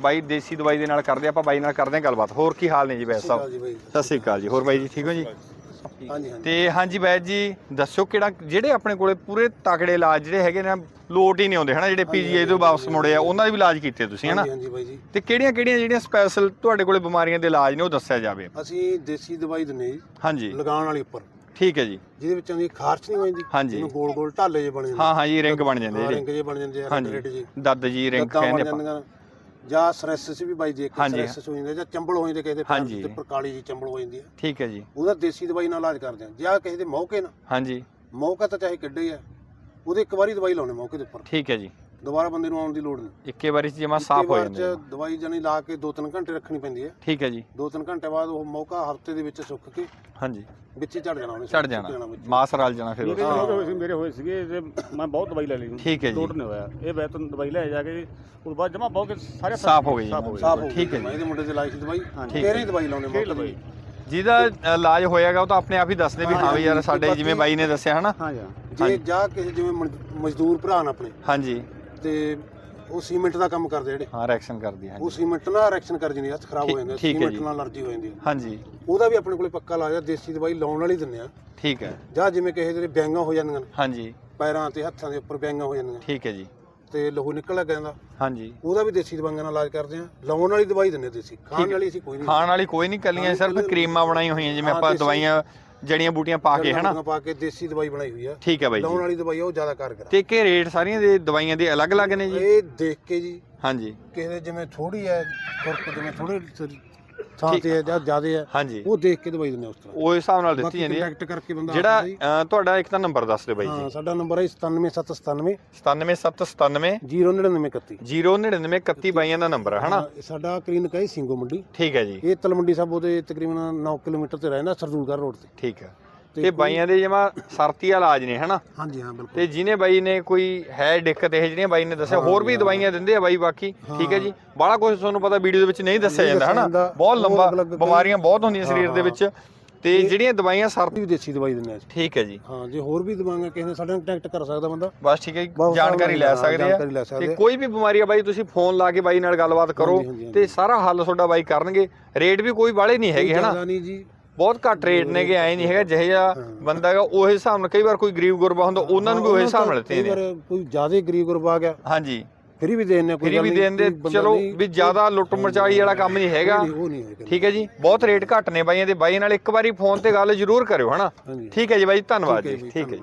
ਬਾਈ ਦੇਸੀ ਦਵਾਈ ਦੇ ਨਾਲ ਕਰਦੇ ਆਪਾਂ ਬਾਈ ਨਾਲ ਕਰਦੇ ਹਾਂ ਗੱਲਬਾਤ। ਹੋਰ ਕੀ ਹਾਲ ਨੇ ਜੀ ਵੈਦ ਸਾਹਿਬ? ਜੀ ਸਤਿ ਸ੍ਰੀ ਅਕਾਲ ਜੀ। ਹੋਰ ਬਾਈ ਜੀ ਠੀਕ ਹੋ ਜੀ? ਹਾਂਜੀ ਤੇ ਹਾਂਜੀ ਵੈਦ ਜੀ ਦੱਸੋ ਕਿਹੜਾ ਜਿਹੜੇ ਆਪਣੇ ਕੋਲੇ ਪੂਰੇ ਤਕੜੇ ਇਲਾਜ ਜਿਹੜੇ ਹੈਗੇ ਨੇ ਲੋਟ ਹੀ ਨਹੀਂ ਆਉਂਦੇ ਹਨਾ? ਜਿਹੜੇ ਪੀਜੀਆਈ ਤੋਂ ਵਾਪਸ ਮੁੜੇ ਆ ਉਹਨਾਂ ਦੇ ਵੀ ਇਲਾਜ ਕੀਤੇ ਤੁਸੀਂ ਹਨਾ? ਹਾਂਜੀ ਹਾਂਜੀ ਬਾਈ ਜੀ। ਤੇ ਕਿਹੜੀਆਂ ਕਿਹੜੀਆਂ ਜਿਹੜੀਆਂ ਸਪੈਸ਼ਲ ਤੁਹਾਡੇ ਕੋਲੇ ਬਿਮਾਰੀਆਂ ਦੇ ਇਲਾਜ ਨੇ ਉਹ ਦੱਸਿਆ ਜਾਵੇ? ਅਸੀਂ ਦੇਸੀ ਦਵਾਈ ਦਿੰਨੇ ਜੀ ਹਾਂਜੀ। ਲਗਾਉਣ ਵਾਲੀ ਉੱਪਰ। ਠੀਕ ਹੈ ਜੀ। ਜਿਹਦੇ ਵਿੱਚ ਆਉਂਦੀ ਖਾਰਚ ਨਹੀਂ ਹੋਈਂਦੀ। ਜਿਹਨੂੰ ਗੋਲ ਗੋਲ ਢਾਲੇ ਜੇ ਬਣ ਜਾਂਦੇ ਹਾਂ ਹਾਂ ਜੀ ਰਿੰਗ ਬਣ ਜਾਂਦੇ ਜਿਹੜੇ ਰਿੰਗ ਜੇ ਬਣ ਜਾਂਦੇ ਆ ਜੀ ਦੱਦ ਜੀ ਰਿੰਗ ਕਹਿੰਦੇ ਆਪਾਂ। ਜਾਂ ਸਰੈਸਿਸ ਵੀ ਬਾਈ ਦੇਖ ਕੇ ਹਾਂਜੀ। ਸਰੈਸਿਸ ਹੋ ਜਾਂਦੇ ਜਾਂ ਚੰਬਲ ਹੋ ਜਾਂਦੇ ਕਿਸੇ ਦੇ ਪੈਰ ਹਾਂਜੀ। ਤੇ ਜੀ ਚੰਬਲ ਹੋ ਜਾਂਦੀ ਹੈ ਠੀਕ ਹੈ ਜੀ। ਉਹਦਾ ਦੇਸੀ ਦਵਾਈ ਨਾਲ ਇਲਾਜ ਕਰਦੇ ਆ। ਜਾਂ ਕਿਸੇ ਦੇ ਮੌਕੇ ਨਾ ਹਾਂਜੀ। ਮੌਕਾ ਤਾਂ ਚਾਹੇ ਕਿੱਡੇ ਆ ਉਹਦੇ ਇੱਕ ਵਾਰੀ ਦਵਾਈ ਲਾਉਣੇ ਮੌਕੇ ਦੇ ਉੱਪਰ। ਠੀਕ ਹੈ ਜੀ। ਦੁਬਾਰਾ ਬੰਦੇ ਨੂੰ ਆਉਣ ਦੀ ਲੋੜ ਨਹੀਂ। ਇੱਕੇ ਵਾਰੀ ਚ ਜਮਾ ਸਾਫ਼ ਹੋ ਜਾਂਦੇ ਨੇ। ਦਵਾਈ ਜਾਨੀ ਲਾ ਕੇ 2-3 ਘੰਟੇ ਰੱਖਣੀ ਪੈਂਦੀ ਹੈ। ਠੀਕ ਹੈ ਜੀ। 2-3 ਘੰਟੇ ਬਾਅਦ ਉਹ ਮੌਕਾ ਹਫ਼ਤੇ ਦੇ ਵਿੱਚ ਸੁੱਕ ਕੇ ਹਾਂਜੀ। ਵਿੱਚ ਹੀ ਝੜ ਜਾਣਾ ਉਹਨੇ ਝੜ ਜਾਣਾ। ਵਿੱਚ। ਮਾਸ ਰਲ ਜਾਣਾ ਫਿਰ ਮੇਰੇ ਉਹਦਾ। ਜਿਹੜੇ ਹੋਏ ਸੀ ਮੇਰੇ ਹੋਏ ਸੀਗੇ ਤੇ ਮੈਂ ਬਹੁਤ ਦਵਾਈ ਲੈ ਲਈ ਠੀਕ ਹੈ ਜੀ। ਲੋਟ ਨਹੀਂ ਹੋਇਆ। ਇਹ ਵੈਤ ਦਵਾਈ ਲੈ ਜਾ ਕੇ ਉਸ ਬਾਅਦ ਜਮਾ ਬਹੁਤ ਸਾਰੇ ਸਾਫ਼ ਹੋ ਗਈ ਜੀ। ਸਾਫ਼ ਹੋ ਸਾਫ਼ ਹੋ ਠੀਕ ਹੈ ਜੀ। ਮੈਂ ਇਹਦੇ ਮੁੰਡੇ ਦੇ ਲਾਈ ਸੀ ਦਵਾਈ। ਠੀਕ ਤੇਰੇ ਹੀ ਦਵਾਈ ਲਾਉਣੇ ਮੌਕੇ ਦਵਾਈ। ਜਿਹਦਾ ਅ, ਇਲਾਜ ਹੋਇਆਗਾ ਉਹ ਤਾਂ ਆਪਣੇ ਆਪ ਹੀ ਦੱਸਦੇ ਵੀ ਹਾਂ ਵੀ ਯਾਰ ਸਾਡੇ ਜਿਵੇਂ ਬਾਈ ਨੇ ਦੱਸਿਆ ਹਨਾ। ਹਾਂ ਜੀ। ਜੇ ਜਾ ਕਿਸੇ ਜਿਵੇਂ ਮਜ਼- ਮਜ਼ਦੂਰ ਭਰਾ ਨੇ ਆਪਣੇ। ਹਾਂਜੀ। ਤੇ ਉਹ ਸੀਮੈਂਟ ਦਾ ਕੰਮ ਕਰਦੇ ਜਿਹੜੇ। ਹਾਂ ਰਿਐਕਸ਼ਨ ਕਰਦੀ ਹੈ ਉਹ ਸੀਮੈਂਟ ਨਾਲ ਰਿਐਕਸ਼ਨ ਕਰ ਜਾਂਦੀ ਹੱਥ ਖਰਾਬ ਹੋ ਜਾਂਦੇ ਠੀਕ ਹੈ ਸੀਮੈਂਟ। ਨਾਲ ਅਲਰਜੀ ਹੋ ਜਾਂਦੀ ਹੈ ਹਾਂਜੀ। ਉਹਦਾ ਵੀ ਆਪਣੇ ਕੋਲੇ ਪੱਕਾ ਇਲਾਜ ਆ ਦੇਸੀ ਦਵਾਈ ਲਾਉਣ ਵਾਲੀ ਦਿੰਦੇ ਆ। ਠੀਕ ਹੈ। ਜਾਂ ਜਿਵੇਂ ਕਿਸੇ ਦੇ ਵਿਆਂਗਾਂ ਹੋ ਜਾਂਦੀਆਂ ਨੇ ਹਾਂਜੀ। ਪੈਰਾਂ ਤੇ ਹੱਥਾਂ ਦੇ ਉੱਪਰ ਵਿਆਂਗਾਂ ਹੋ ਜਾਂਦੀਆਂ। ਠੀਕ ਹੈ ਜੀ। ਤੇ ਲਹੂ ਨਿਕਲ ਲੱਗ ਜਾਂਦਾ। ਹਾਂਜੀ। ਉਹਦਾ ਵੀ ਦੇਸੀ ਦਵਾਈਆਂ ਨਾਲ ਇਲਾਜ ਕਰਦੇ ਆ। ਲਾਉਣ ਵਾਲੀ ਦਵਾਈ ਆ ਦੇਸੀ। ਖਾਣ ਵਾਲੀ ਅਸੀਂ ਕੋਈ ਨਹੀਂ। ਖਾਣ ਵਾਲੀ ਕੋਈ ਨਹੀਂ ਕੱਲੀਆਂ ਸਿਰਫ ਕਰੀਮਾਂ ਬਣਾਈਆਂ ਹੋਈਆਂ ਜਿਵੇਂ ਆਪਾਂ ਦਵਾਈਆਂ ਜੜੀਆਂ ਬੂਟੀਆਂ ਪਾ ਕੇ ਹਨਾ? ਪਾ ਕੇ ਦੇਸੀ ਦਵਾਈ ਬਣਾਈ ਹੋਈ ਆ। ਠੀਕ ਹੈ ਬਾਈ ਲਾਉਣ ਵਾਲੀ ਦਵਾਈ ਆ ਉਹ ਜ਼ਿਆਦਾ ਕਾਰਗਰ ਆ ਤੇ ਕਿ ਰੇਟ ਸਾਰੀਆਂ ਦੇ ਦਵਾਈਆਂ ਦੇ ਅਲੱਗ-ਅਲੱਗ ਨੇ ਜੀ? ਇਹ ਦੇਖ ਕੇ ਜੀ ਹਾਂਜੀ। ਕਿਸੇ ਦੇ ਜਿਵੇਂ ਥੋੜੀ ਹੈ ਖੁਰਕ ਜਿਵੇਂ ਥੋੜੇ ਥਾਂ ਤੇ ਜ਼ਿਆਦੇ ਹੈ ਹਾਂਜੀ। ਉਹ ਦੇਖ ਕੇ ਦਵਾਈ ਦਿੰਦੇ ਉਸ ਤਰ੍ਹਾਂ। ਉਹ ਹਿਸਾਬ ਨਾਲ ਦਿੱਤੀ ਜਾਂਦੀ ਹੈ ਕੰਟੈਕਟ ਕਰਕੇ ਬੰਦਾ ਜਿਹੜਾ ਤੁਹਾਡਾ ਇੱਕ ਤਾਂ ਨੰਬਰ ਦੱਸ ਦਿਓ ਬਾਈ ਜੀ। ਹਾਂ ਸਾਡਾ ਨੰਬਰ ਹੈ 97797 97797 09931 09931 ਬਾਈਆਂ ਦਾ ਨੰਬਰ ਹੈ ਹਨਾ? ਸਾਡਾ ਕਲੀਨਿਕ ਹੈ ਸਿੰਘੋ ਮੰਡੀ। ਠੀਕ ਹੈ ਜੀ। ਇਹ ਤਲਮੰਡੀ ਸਾਹਿਬ ਉਹਦੇ ਤਕਰੀਬਨ 9 ਕਿਲੋਮੀਟਰ ਤੇ ਰਹਿੰਦਾ ਸਰਦੂਲਗੜ੍ਹ ਰੋਡ ਤੇ। ਠੀਕ ਹੈ। ਤੇ ਬਾਈਆਂ ਦੇ ਜਮਾ ਸਰਤੀ ਇਲਾਜ ਨੇ ਹਨਾ? ਹਾਂਜੀ ਹਾਂ ਬਿਲਕੁਲ। ਤੇ ਜਿਹਨੇ ਬਾਈ ਨੇ ਕੋਈ ਹੈ ਦਿੱਕਤ ਇਹ ਜਿਹੜੀਆਂ ਬਾਈ ਨੇ ਦੱਸਿਆ ਹੋਰ ਵੀ ਦਵਾਈਆਂ ਦਿੰਦੇ ਆ ਬਾਈ ਬਾਕੀ ਠੀਕ ਹੈ ਜੀ? ਬਾਹਲਾ ਕੁਝ ਤੁਹਾਨੂੰ ਪਤਾ ਵੀਡੀਓ ਦੇ ਵਿੱਚ ਨਹੀਂ ਦੱਸਿਆ ਜਾਂਦਾ ਹਨਾ। ਬਹੁਤ ਲੰਬਾ ਬਿਮਾਰੀਆਂ ਬਹੁਤ ਹੁੰਦੀਆਂ ਸਰੀਰ ਦੇ ਵਿੱਚ। ਤੇ ਜਿਹੜੀਆਂ ਦਵਾਈਆਂ ਸਰਤੀ ਵੀ ਦੇਸੀ ਦਵਾਈ ਦਿੰਦੇ ਆ। ਠੀਕ ਹੈ ਜੀ। ਹਾਂ ਜੇ ਹੋਰ ਵੀ ਦਵਾਈਆਂ ਕਿਸੇ ਨੇ ਸਾਡੇ ਨਾਲ ਕੰਟੈਕਟ ਕਰ ਸਕਦਾ ਬੰਦਾ। ਬਸ ਠੀਕ ਹੈ ਜਾਣਕਾਰੀ ਲੈ ਸਕਦੇ ਆ। ਤੇ। ਕੋਈ ਵੀ ਬਿਮਾਰੀ ਆ ਬਾਈ ਤੁਸੀਂ ਫੋਨ ਲਾ ਕੇ ਬਾਈ ਨਾਲ ਗੱਲਬਾਤ ਕਰੋ ਤੇ ਸਾਰਾ ਹੱਲ ਤੁਹਾਡਾ ਬਾਈ ਕਰਨਗੇ। ਰੇਟ ਵੀ ਕੋਈ ਬਾਲੇ ਨਹੀਂ ਹੈਗੇ ਹਨਾ? ਬਹੁਤ ਘੱਟ ਰੇਟ ਨੇਗੇ ਐ ਨਹੀਂ ਹੈਗਾ ਜਿਹੇ ਜਿਹਾ ਬੰਦਾ ਹੈਗਾ ਉਹ ਹਿਸਾਬ ਨਾਲ ਕਈ ਵਾਰ ਕੋਈ ਗਰੀਬ ਗੁਰਬਾ ਹੁੰਦਾ ਉਹਨਾਂ ਨੂੰ ਵੀ ਉਹ ਹਿਸਾਬ ਨਾਲ ਦਿੱਤੇ ਕਈ ਨੇ। ਕੋਈ ਜ਼ਿਆਦਾ ਗਰੀਬ ਗੁਰਬ ਆ ਗਿਆ ਹਾਂਜੀ। ਫਿਰ ਵੀ ਦੇਣੇ ਕੋਈ ਫਿਰ ਗੱਲ ਵੀ ਦੇਣ ਕੋਈ ਚਲੋ ਵੀ ਜ਼ਿਆਦਾ ਲੁੱਟ ਮਚਾਈ ਵਾਲਾ ਕੰਮ ਨਹੀਂ ਹੈਗਾ। ਠੀਕ ਹੈ ਜੀ ਬਹੁਤ ਰੇਟ ਘੱਟ ਨੇ ਬਾਈਆਂ ਦੇ ਬਾਈ ਨਾਲ ਇੱਕ ਵਾਰੀ ਫੋਨ ਤੇ ਗੱਲ ਜ਼ਰੂਰ ਕਰਿਓ ਹਨਾ? ਠੀਕ ਹੈ ਜੀ ਬਾਈ ਧੰਨਵਾਦ ਜੀ ਠੀਕ ਹੈ ਜੀ।